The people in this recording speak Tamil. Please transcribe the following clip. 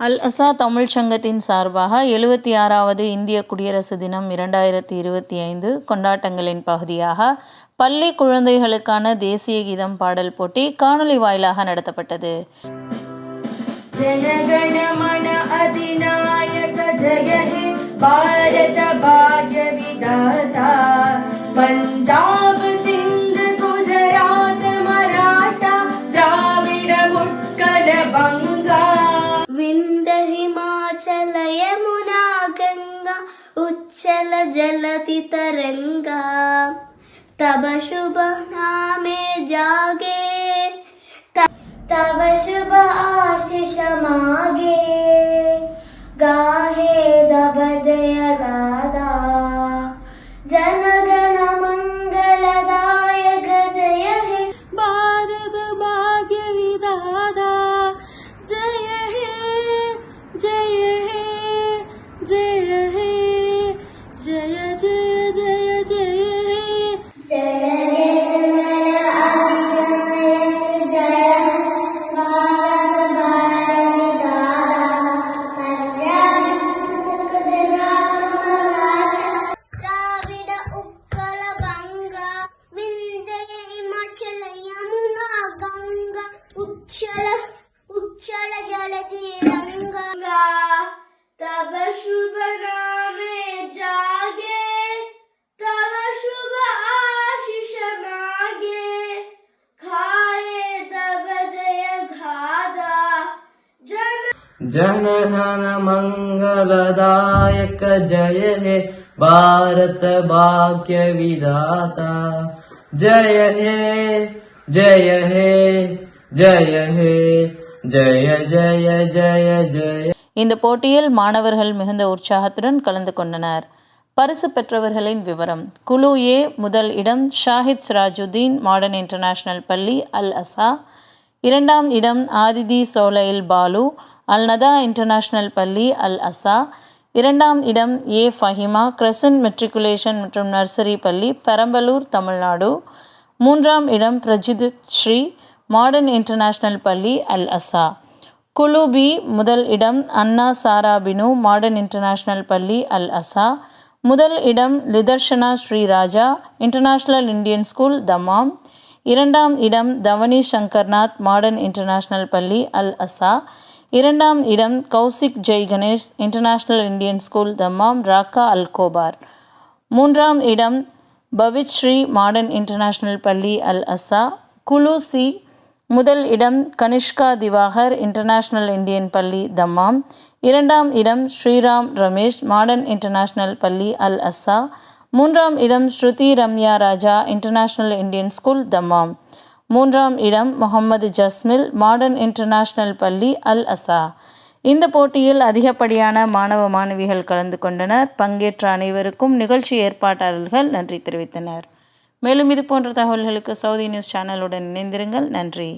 அல் அசா தமிழ்ச் சங்கத்தின் சார்பாக எழுபத்தி ஆறாவது இந்திய குடியரசு தினம் இரண்டாயிரத்தி இருபத்தி ஐந்து கொண்டாட்டங்களின் பகுதியாக பள்ளி குழந்தைகளுக்கான தேசிய கீதம் பாடல் போட்டி காணொலி வாயிலாக நடத்தப்பட்டது. ஜனகணமன அதிநாயக ஜய பாரத चल जलति तरंगा तब शुभ नामे जागे। तब शुभ आशीष मागे। जन जनगण मङ्गलदायक जय हे भारत भाग्य विधाता जय हे जय हे जय हे जय जय जय जय இந்த போட்டியில் மாணவர்கள் மிகுந்த உற்சாகத்துடன் கலந்து கொண்டனர் பரிசு பெற்றவர்களின் விவரம் குழு ஏ முதல் இடம் ஷாஹித் சிராஜுதீன் மாடர்ன் இன்டர்நேஷனல் பள்ளி அல் அசா இரண்டாம் இடம் ஆதிதி சோலைல் பாலு அல் நதா இன்டர்நேஷனல் பள்ளி அல் அசா இரண்டாம் இடம் ஏ. ஃபஹிமா கிரசன்ட் மெட்ரிகுலேஷன் மற்றும் நர்சரி பள்ளி பெரம்பலூர் தமிழ்நாடு. மூன்றாம் இடம் பிரஜித் ஸ்ரீ மாடர்ன் இன்டர்நேஷனல் பள்ளி அல் அசா குழு பி முதல் இடம் அண்ணா சாராபினு மாடர்ன் இன்டர்நேஷனல் பள்ளி அல் அசா முதல் இடம் Litharshana Sriraja international Indian school Dammam. இரண்டாம் இடம் தவனி சங்கர்நாத் மாடர்ன் இன்டர்நேஷ்னல் பள்ளி அல் அசா இரண்டாம் இடம் Kaushik Jai Ganesh international Indian school Dammam Rakah Al Khobar மூன்றாம் இடம் பவித் ஸ்ரீ மாடர்ன் இன்டர்நேஷ்னல் பள்ளி அல் அசா குலு சி முதல் இடம் கனிஷ்கா திவாகர் இன்டர்நேஷனல் இந்தியன் பள்ளி தம்மாம் இரண்டாம் இடம் ஸ்ரீராம் ரமேஷ் மாடர்ன் இன்டர்நேஷனல் பள்ளி அல் அஸ்ஸா மூன்றாம் இடம் Shruthi Ramya Raja international Indian school Dammam மூன்றாம் இடம் முகமது ஜஸ்மில் மாடர்ன் இன்டர்நேஷனல் பள்ளி அல் அசா. இந்த போட்டியில் அதிகப்படியான மாணவ மாணவிகள் கலந்து கொண்டனர். பங்கேற்ற அனைவருக்கும் நிகழ்ச்சி ஏற்பாட்டாளர்கள் நன்றி தெரிவித்தனர். மேலும் இது போன்ற தகவல்களுக்கு சவுதி நியூஸ் சேனலுடன் இணைந்திருங்கள். நன்றி.